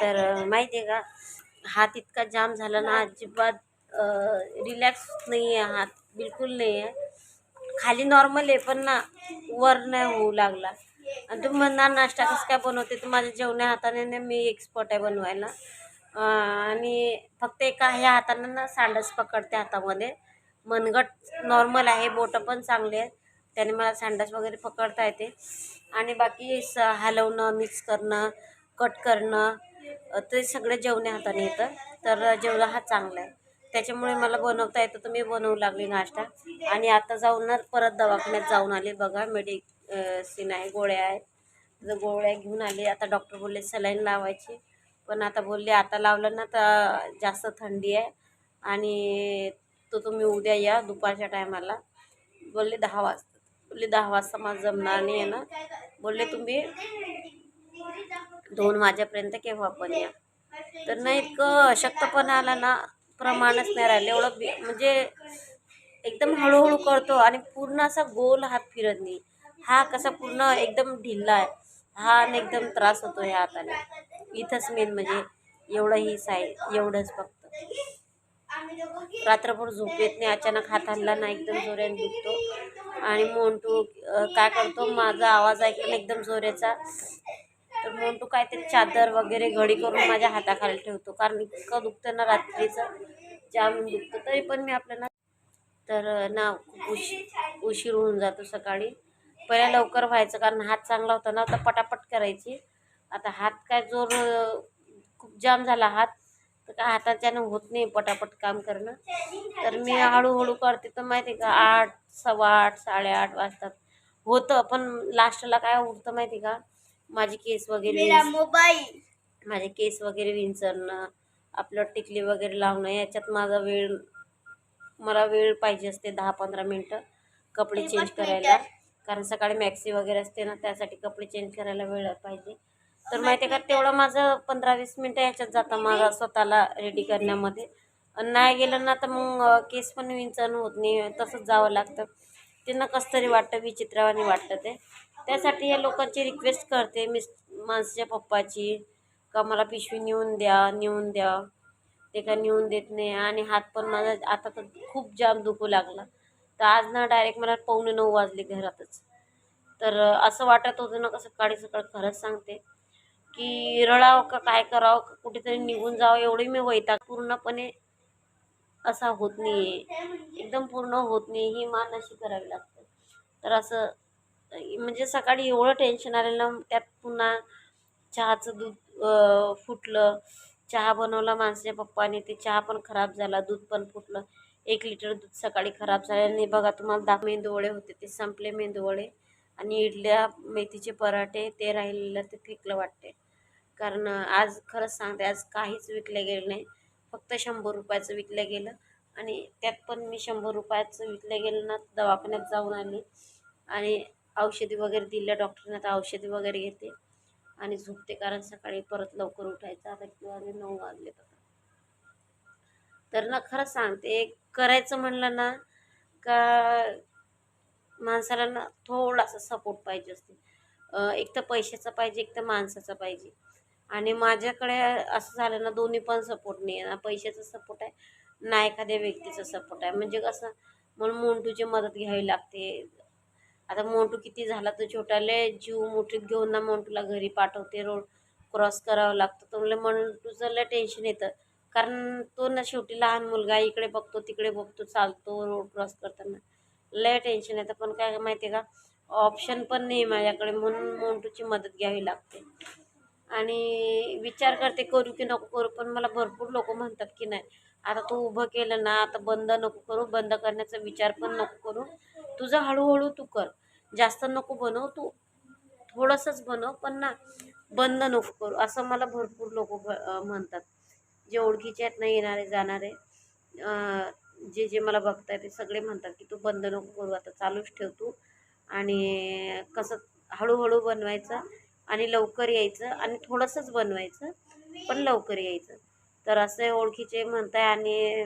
तर माहिती आहे का? हात इतका जाम झाला ना अजिबात रिलॅक्स नाही आहे हात बिलकुल नाही आहे खाली नॉर्मल आहे पण ना वर नाही होऊ लागला. आणि तुम्ही म्हणणार नाश्ता कसं काय बनवते? तर माझ्या जेवण्या हाताने ना मी एक्सपर्ट आहे बनवायला. आणि फक्त एका ह्या हातानं ना सांडस पकडते हातामध्ये. मनगट नॉर्मल आहे बोटं पण चांगले आहेत. त्याने मला सांडस वगैरे पकडता येते. आणि बाकी स हलवणं मिक्स करणं कट करणं ते सगळं जेवण्या हाताने येतं. तर जेवला हा चांगला आहे. त्याच्यामुळे मला बनवता येतं तर मी बनवू लागली नाश्ता. आणि आता जाऊन ना परत दवाखान्यात जाऊन आले बघा. मेडि सीन आहे गोळ्या आहेत. तर गोळ्या घेऊन आले. आता डॉक्टर बोलले सलाईन लावायची. पण आता बोलले आता लावलं ना तर जास्त थंडी आहे. आणि तो तुम्ही उद्या या दुपारच्या टायमाला बोलले दहा वाजता. बोलले दहा वाजता मला जमणार नाही आहे ना. बोलले तुम्ही दोन वाजेपर्यंत केव्हा पण या. तर नाही इतकं अशक्तपणाला ना प्रमाणच नाही राहिलं एवढं बी म्हणजे एकदम हळूहळू करतो आणि पूर्ण असा गोल हात फिरत नाही. हा कसा पूर्ण एकदम ढिल्ला आहे. हा आणि एकदम त्रास होतो ह्या हाताने. इथंच मेन म्हणजे एवढं हीच आहे एवढंच फक्त. रात्रभर झोप येत नाही. अचानक हात हल्ला ना एकदम जोऱ्याने दुखतो. आणि मोंटू काय करतो? माझा आवाज ऐकला एकदम जोऱ्याचा तर तू काहीतरी चादर वगैरे घडी करून माझ्या हाताखाली ठेवतो. कारण इतकं दुखतं ना रात्रीचं. जाम दुखतं. तरी पण मी आपल्याला तर ना उशी उशीर होऊन जातो सकाळी. पहिला लवकर व्हायचं कारण हात चांगला होता ना तर पटापट करायची. आता हात काय जोर खूप जाम झाला हात. तर काय हाताच्यानं होत नाही पटापट काम करणं. तर मी हळूहळू करते. तर माहिती आहे का आठ सव्वा आठ साडेआठ वाजतात. होतं पण लास्टला काय उठतं माहिती आहे का? माझे केस वगैरे मोबाईल. माझे केस वगैरे विंचरणं आपलं टिकली वगैरे लावणं याच्यात माझा वेळ मला वेळ पाहिजे असते दहा पंधरा मिनटं कपडे चेंज करायला. कारण सकाळी मॅक्सी वगैरे असते ना त्यासाठी कपडे चेंज करायला वेळ पाहिजे. तर माहिती आहे का तेवढं माझं पंधरा वीस मिनटं ह्याच्यात जातं माझा स्वतःला रेडी करण्यामध्ये. आणि नाही गेलं ना तर मग केस पण विंचण होत नाही तसंच जावं लागतं. त्यांना कसं तरी वाटतं विचित्रवाणी वाटतं ते. त्यासाठी या लोकांची रिक्वेस्ट करते. मिस माणसाच्या पप्पाची का मला पिशवी नेऊन द्या नेऊन द्या. ते का नेऊन देत नाही. आणि हात पण माझा आता तर खूप जाम दुखू लागला. तर आज ना डायरेक्ट मला पावणे नऊ वाजले घरातच. तर असं वाटत होतं ना कसं सकाळी सकाळ खरंच सांगते. की रडावं का काय करावं का कुठेतरी निघून जावं एवढी मी वैताग पूर्णपणे असा होत नाही आहे एकदम पूर्ण होत नाही ही मान अशी करावी लागते. तर असं म्हणजे सकाळी एवढं टेन्शन आलेलं ना त्यात पुन्हा चहाचं दूध फुटलं. चहा बनवला माणसाच्या पप्पाने ते चहा पण खराब झाला दूध पण फुटलं. एक लिटर दूध सकाळी खराब झाल्याने बघा तुम्हाला दहा मेंदूवडे होते ते संपले मेंदूवडे. आणि इडल्या मेथीचे पराठे ते राहिलेलं ते फेकलं वाटते कारण आज खरंच सांगते आज काहीच विकलं गेलं नाही. फक्त शंभर रुपयाचं विकलं गेलं. आणि त्यात पण मी शंभर रुपयाचं विकलं गेलं ना दवाखान्यात जाऊन आली. आणि औषधी वगैरे दिल्या डॉक्टरने आता औषधी वगैरे घेते आणि झोपते कारण सकाळी परत लवकर उठायचं. आता किती वाजले? नऊ वाजले तर ना खरंच सांगते करायचं म्हणलं ना का माणसाला ना थोडासा सपोर्ट पाहिजे असते. एक तर पैशाचा पाहिजे एक तर माणसाचा पाहिजे. आणि माझ्याकडे असं झालं ना दोन्ही पण सपोर्ट नाही आहे. ना पैशाचा सपोर्ट आहे ना एखाद्या व्यक्तीचा सपोर्ट आहे. म्हणजे कसं म्हणून मोंटूची मदत घ्यावी लागते. आता मोंटू किती झाला तर छोट्याले जीव मुठीत घेऊन ना मोंटूला घरी पाठवते रोड क्रॉस करावं लागतं. तर म्हणलं मोंटूचं लय टेन्शन येतं. कारण तो ना शेवटी लहान मुलगा इकडे बघतो तिकडे बघतो चालतो रोड क्रॉस करताना. लय टेन्शन येतं. पण काय माहिती आहे का ऑप्शन पण नाही माझ्याकडे. म्हणून मोंटूची मदत घ्यावी लागते. आणि विचार करते करू की नको करू पण मला भरपूर लोक म्हणतात की नाही. आता तू उभं केलं ना आता बंद नको करू बंद करण्याचा विचार पण नको करू. तुझं हळूहळू तू कर. जास्त नको बनव तू. थोडंसंच बनव पण ना बंद नको करू. असं मला भरपूर लोक म्हणतात. जे ओळखीचे आहेत ना येणारे जाणारे जे जे मला बघताय ते सगळे म्हणतात की तू बंद नको करू आता चालूच ठेव तू. आणि कसं हळूहळू बनवायचं आणि लवकर यायचं आणि थोडंसंच बनवायचं पण लवकर यायचं. तर असे ओळखीचे म्हणताय आणि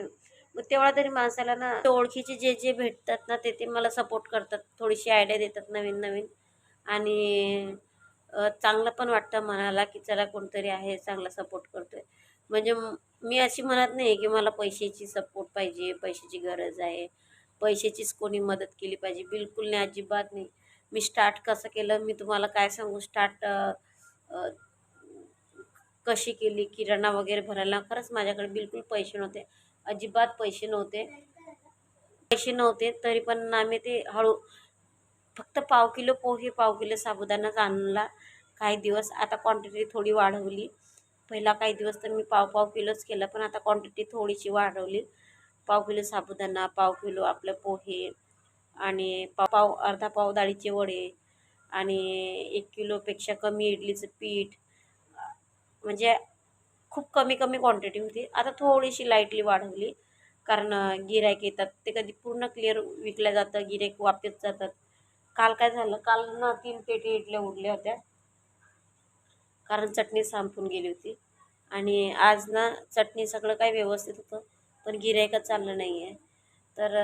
मग तेवढा तरी माणसाला ना ओळखीचे जे जे भेटतात ना ते ते मला सपोर्ट करतात. थोडीशी आयडिया देतात नवीन नवीन. आणि चांगलं पण वाटतं मनाला की चला कोणतरी आहे चांगला सपोर्ट करतोय. म्हणजे मी अशी म्हणत नाही की मला पैशाची सपोर्ट पाहिजे पैशाची गरज आहे. पैशाचीच कोणी मदत केली पाहिजे. बिलकुल नाही अजिबात नाही. मी स्टार्ट कसं केलं मी तुम्हाला काय सांगू? स्टार्ट कशी केली किराणा वगैरे भरायला. खरंच माझ्याकडे बिलकुल पैसे नव्हते. अजिबात पैसे नव्हते. पैसे नव्हते तरी पण आम्ही ते हळू फक्त पाव किलो पोहे पाव किलो साबुदाणाच आणला. काही दिवस आता क्वांटिटी थोडी वाढवली. पहिला काही दिवस तर मी पाव पाव किलोच केलं पण आता क्वांटिटी थोडीशी वाढवली. पाव किलो साबुदाणा पाव किलो आपलं पोहे आणि पाव पाव अर्धा पाव डाळीचे वडे आणि एक किलोपेक्षा कमी इडलीचं पीठ म्हणजे खूप कमी कमी क्वांटिटी होती. आता थोडीशी लाईटली वाढवली. कारण गिरायक येतात. ते कधी पूर्ण क्लिअर विकल्या जातं गिरायक वापस जातात. काल काय झालं? काल ना तीन पेटी इडल्या उडल्या होत्या. कारण चटणी संपून गेली होती. आणि आज ना चटणी सगळं काही व्यवस्थित होतं. पण गिरायकच चाललं नाही आहे तर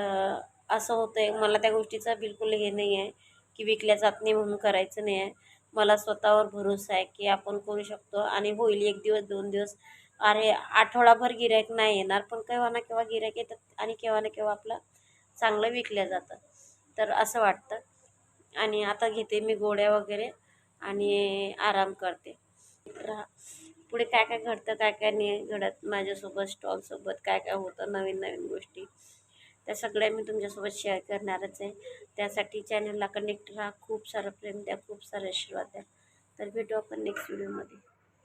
असं होतं आहे मला त्या गोष्टीचा बिलकुल हे नाही आहे की विकल्या जात नाही म्हणून करायचं नाही आहे मला स्वतःवर भरोसा आहे की आपण करू शकतो. आणि होईल एक दिवस दोन दिवस. अरे आठवडाभर गिरायक नाही येणार पण केव्हा ना केव्हा गिरायक येतात आणि केव्हा ना केव्हा आपलं चांगलं विकलं जातं. तर असं वाटतं. आणि आता घेते मी गोळ्या वगैरे आणि आराम करते. राहा. पुढे काय काय घडतं काय काय नाही घडत. माझ्यासोबत स्टॉलसोबत काय काय होतं नवीन नवीन गोष्टी. त्या सगळ्या मी तुमच्यासोबत शेअर करणारच आहे. त्यासाठी चॅनलला कनेक्ट राहा. खूप सारं प्रेम द्या. खूप सारे आशीर्वाद द्या. तर भेटू आपण नेक्स्ट व्हिडिओमध्ये